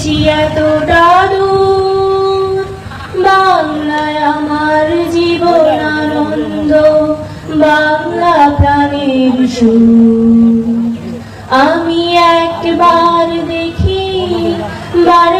এসেছি এতটা দূর। বাংলায় আমার জীবন আনন্দ বাংলা প্রাণের সুর। আমি একবার দেখি বারে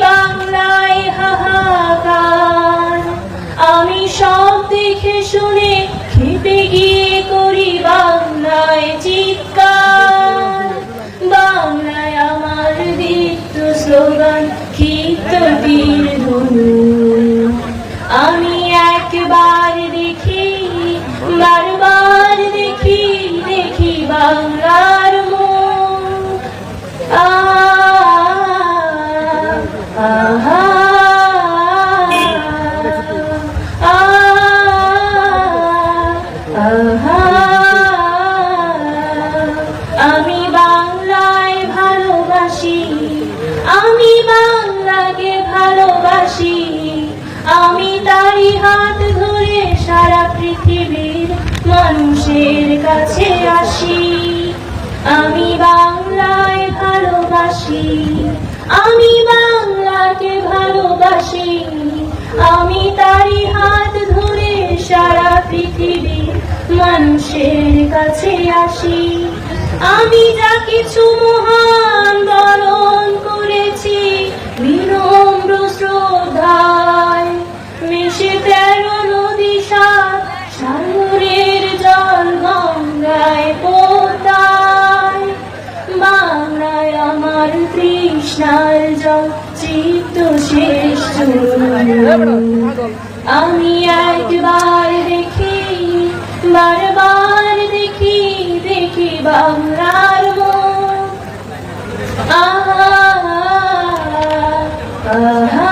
বাংলায় হাহাকার। আমি সব দেখে শুনে খেপে গিয়ে করি বাংলায় চিৎকার। বাংলায় আমার দীপ্ত স্লোগান, ক্ষিপ্ত আমি সারা পৃথিবীর মানুষের কাছে আসি। আমি বাংলায় ভালোবাসি, আমি বাংলাকে ভালোবাসি। আমি তারই হাত ধরে সারা পৃথিবীর মানুষের কাছে আসি। আমি যা কিছু মহান বরণ করেছি, বিনম্র তৃষ্ণার জল চিত্ত শেষ আমি একবার দেখি বারবার দেখি দেখি বাংলার আহা আহা আহা।